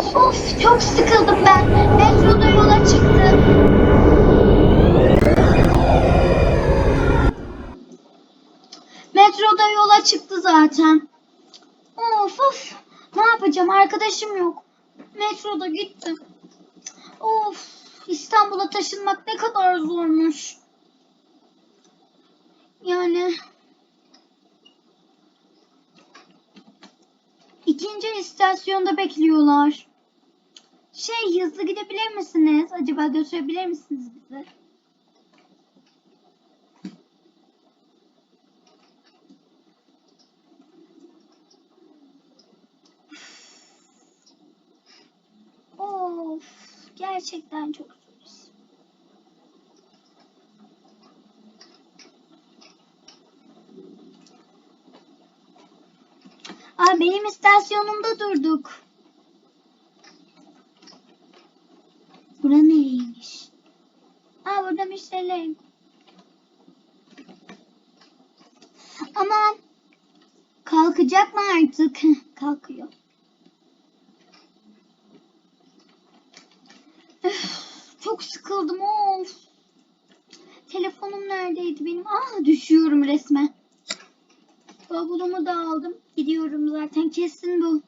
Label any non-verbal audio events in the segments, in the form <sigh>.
Of çok sıkıldım ben. Metroda yola çıktım. Metroda yola çıktı zaten. Of of. Ne yapacağım? Arkadaşım yok. Metroda gitti. Of. İstanbul'a taşınmak ne kadar zormuş. Yani ikinci istasyonda bekliyorlar. Şey hızlı gidebilir misiniz? Acaba götürebilir misiniz bizi? Of, gerçekten çok zor. Aa, benim istasyonumda durduk. Bura nereymiş? Aa, burada müşterilerim. Aman. Kalkacak mı artık? <laughs> Kalkıyor. Çok sıkıldım of. Telefonum neredeydi benim? Ah düşüyorum resmen. Bavulumu da aldım. Gidiyorum zaten kesin bu.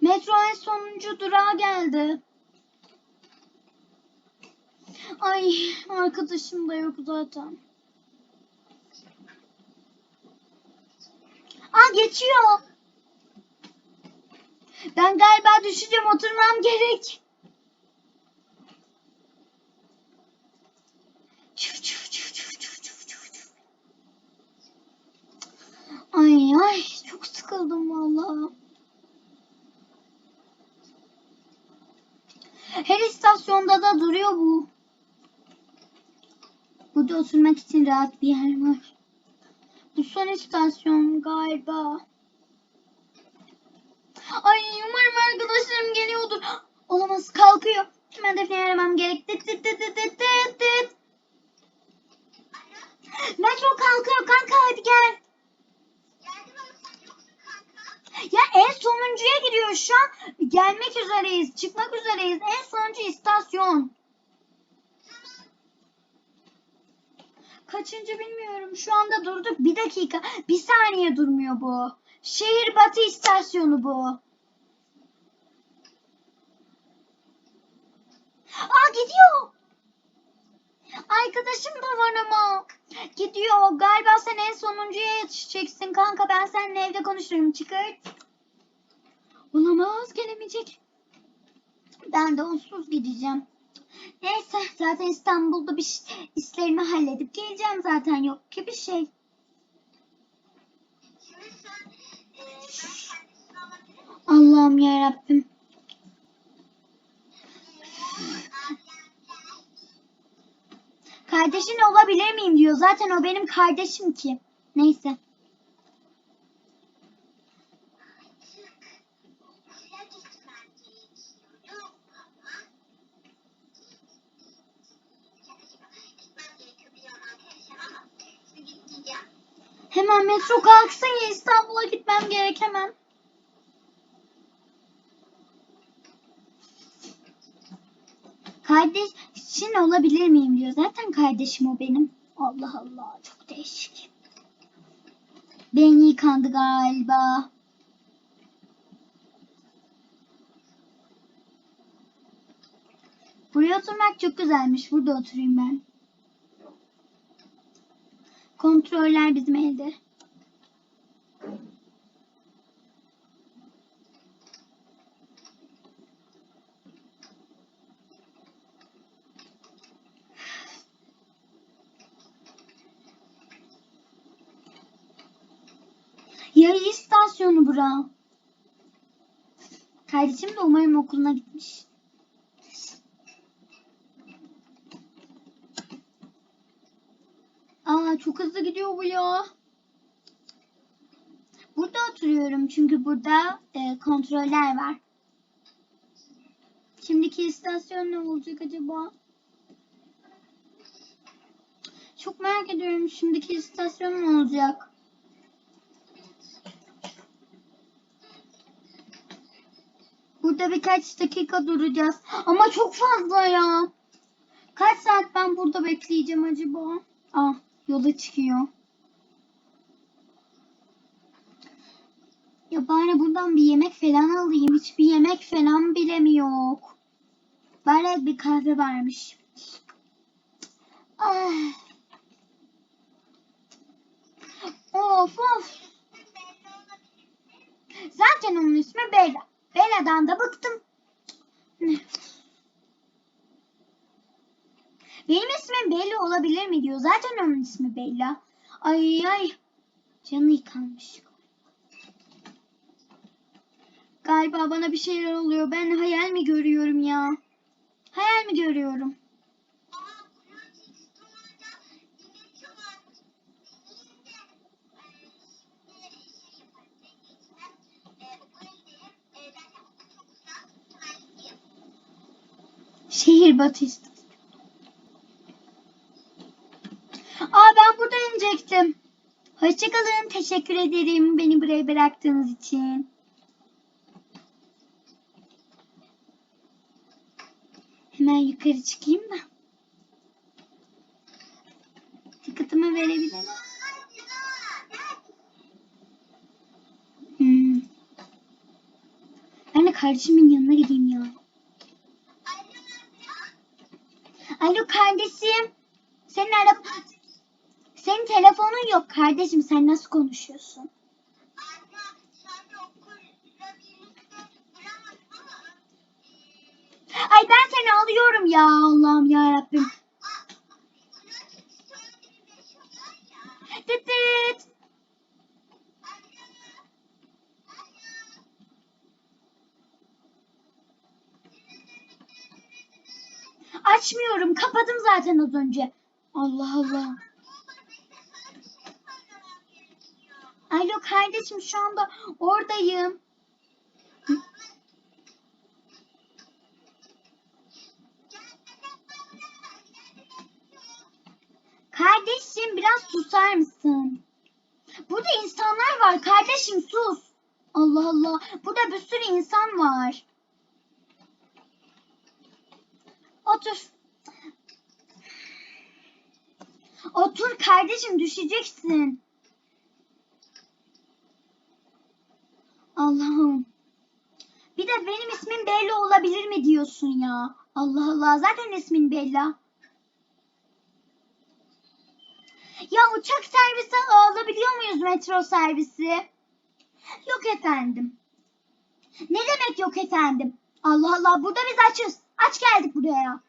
Metro en sonuncu durağa geldi. Ay arkadaşım da yok zaten. Aa geçiyor. Ben galiba düşeceğim oturmam gerek. Ay ay çok sıkıldım vallahi. Her istasyonda da duruyor bu. Burada oturmak için rahat bir yer var. Bu son istasyon galiba. Ay umarım arkadaşlarım geliyordur. Olamaz kalkıyor. Hemen Defne'yi aramam gerek. Tıt tıt tıt tıt tıt tıt. Metro kalkıyor kanka hadi gel. Ya en sonuncuya gidiyor şu an. Gelmek üzereyiz. Çıkmak üzereyiz. En sonuncu istasyon. Kaçıncı bilmiyorum. Şu anda durduk. Bir dakika. Bir saniye durmuyor bu. Şehir Batı istasyonu bu. Aa gidiyor. Arkadaşım da var ama. Gidiyor. Galiba sen en sonuncuya yetişeceksin kanka. Ben seninle evde konuşurum. Çıkart. Olamaz gelemeyecek. Ben de onsuz gideceğim. Neyse zaten İstanbul'da bir işlerimi halledip geleceğim zaten yok ki bir şey. Allah'ım ya Rabbim. Kardeşin olabilir miyim diyor. Zaten o benim kardeşim ki. Neyse. Hemen metro kalksın ya İstanbul'a gitmem gerek hemen. Kardeşin olabilir miyim diyor. Zaten kardeşim o benim. Allah Allah çok değişik. Ben yıkandı galiba. Buraya oturmak çok güzelmiş. Burada oturayım ben. Kontroller bizim elde. Yarı istasyonu bura. Kardeşim de umarım okuluna gitmiş. Çok hızlı gidiyor bu ya. Burada oturuyorum çünkü burada e, kontroller var. Şimdiki istasyon ne olacak acaba? Çok merak ediyorum şimdiki istasyon ne olacak? Burada birkaç dakika duracağız. Ama çok fazla ya. Kaç saat ben burada bekleyeceğim acaba? Ah yola çıkıyor. Ya bari buradan bir yemek falan alayım. Hiçbir yemek falan bile mi yok? Bari bir kahve varmış. Ah. Of of. Zaten onun ismi Bella. Bella'dan da bıktım. Benim ismim Bella olabilir mi diyor. Zaten onun ismi Bella. Ay ay. Canı yıkanmış. Galiba bana bir şeyler oluyor. Ben hayal mi görüyorum ya? Hayal mi görüyorum? Şehir batı istasyon. Aa ben burada inecektim. Hoşçakalın. Teşekkür ederim beni buraya bıraktığınız için. Hemen yukarı çıkayım da. Tıkıtımı verebilirim. Hmm. Ben de kardeşimin yanına gideyim ya. Alo kardeşim. Senin araba... Senin telefonun yok kardeşim. Sen nasıl konuşuyorsun? Ay ben seni alıyorum ya Allah'ım ya Rabbim. Tıt. Açmıyorum. Kapadım zaten az önce. Allah Allah. Alo kardeşim şu anda oradayım. Kardeşim biraz susar mısın? Burada insanlar var kardeşim sus. Allah Allah. Burada bir sürü insan var. Otur. Otur kardeşim düşeceksin. Allah'ım. Bir de benim ismim Bella olabilir mi diyorsun ya? Allah Allah zaten ismin Bella. Ya uçak servisi alabiliyor muyuz metro servisi? Yok efendim. Ne demek yok efendim? Allah Allah burada biz açız. Aç geldik buraya.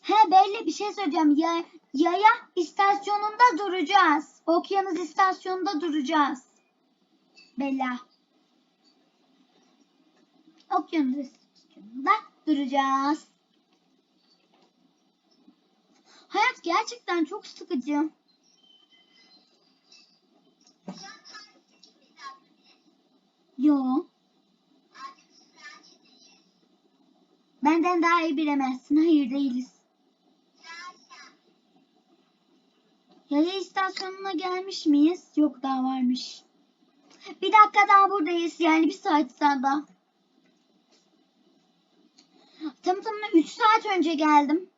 He belli bir şey söyleyeceğim. Ya, yaya istasyonunda duracağız. Okyanus istasyonunda duracağız. Bella. Okyanus istasyonunda duracağız. Hayat gerçekten çok sıkıcı. Yo. Benden daha iyi bilemezsin. Hayır değiliz. Yaya istasyonuna gelmiş miyiz? Yok daha varmış. Bir dakika daha buradayız. Yani bir saat daha. Tam tamına 3 saat önce geldim.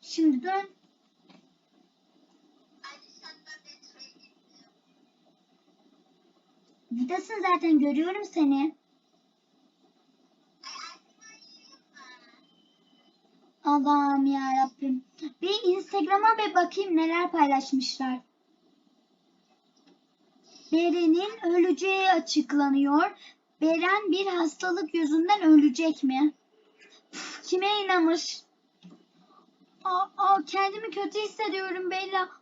Şimdi dön. Buradasın zaten görüyorum seni. Allah'ım ya Rabbim. Bir Instagram'a bir bakayım neler paylaşmışlar. Beren'in öleceği açıklanıyor. Beren bir hastalık yüzünden ölecek mi? Kime inanmış? Aa, aa, kendimi kötü hissediyorum Bella.